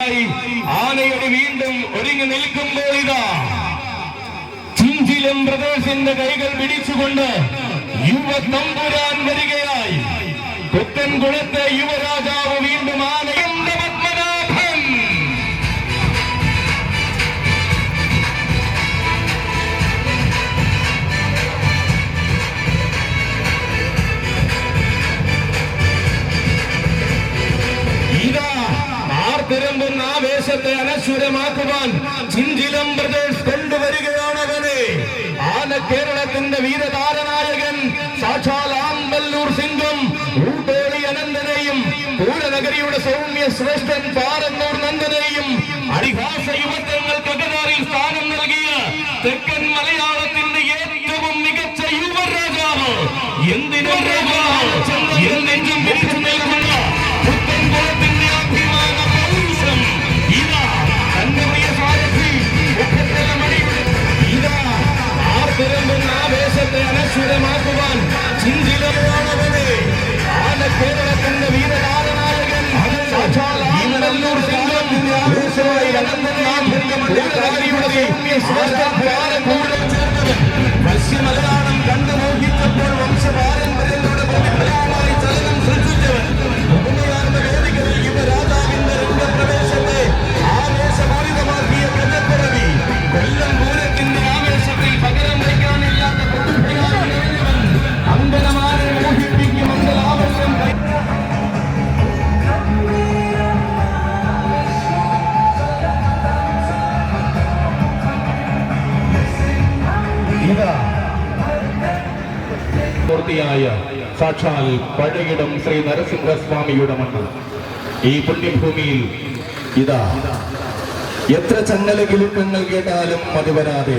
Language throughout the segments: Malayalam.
ആനയടി വീണ്ടും ഒരുങ്ങി നിൽക്കുമ്പോൾ ഇതാ ചിഞ്ചിലും പ്രദേശിന്റെ കൈകൾ പിടിച്ചുകൊണ്ട് യുവ തമ്പുരാൻ വരികയായി. പുത്തൻകുളത്തെ യുവരാജാവ് അനശ്വരമാക്കുവാൻ ചിഞ്ചിലം പ്രദേശ് കൊണ്ടുവരികയാണ് അവനെ ആന കേരളത്തിന്റെ വീരതാരനായകൻ സാക്ഷാൽ ആമ്പല്ലൂർ സിംഗം ഊട്ടോളി അനന്തനെയും പൂരനഗരിയുടെ സൗമ്യ ശ്രേഷ്ഠൻ പാറന്നൂർ നന്ദനെയും അടിഭാഷ യുവത്വങ്ങൾക്ക് അകതാറിൽ സ്ഥാനം നൽകിയ തെക്കൻ മലയാളത്തിന്റെ ഏറ്റവും മികച്ച യുവരാജാവ്. എന്തിനും എന്തെങ്കിലും പിടിച്ചു നിൽക്കുന്ന സൗമ്യ ശ്രേഷ്ഠഭാരം കൂടുതൽ ചേർത്തവൻ പൂർത്തിയായ സാക്ഷാൽ പഴയിടം ശ്രീ നരസിംഹസ്വാമിയുടെ മണ്ണ്. ഈ പുണ്യഭൂമിയിൽ ഇതാ. എത്ര ചങ്ങല കിലുക്കങ്ങൾ കേട്ടാലും മതി വരാതെ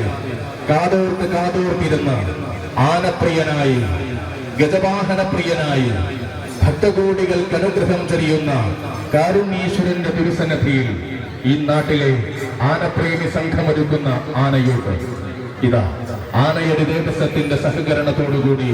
കാതോർത്ത് കാതോർത്തിരുന്ന ആനപ്രിയനായി ഗജവാഹനപ്രിയനായി ഭക്തകോടികൾക്ക് അനുഗ്രഹം ചൊരിയുന്ന കാരുണ്യേശ്വരന്റെ തിരുസന്നധിയിൽ ഈ നാട്ടിലെ ആനപ്രേമി സംഘമൊരുക്കുന്ന ആനയൂട്ട് ഇതാ. ആനയുടെ ദേവസ്വത്തിന്റെ സഹകരണത്തോടുകൂടി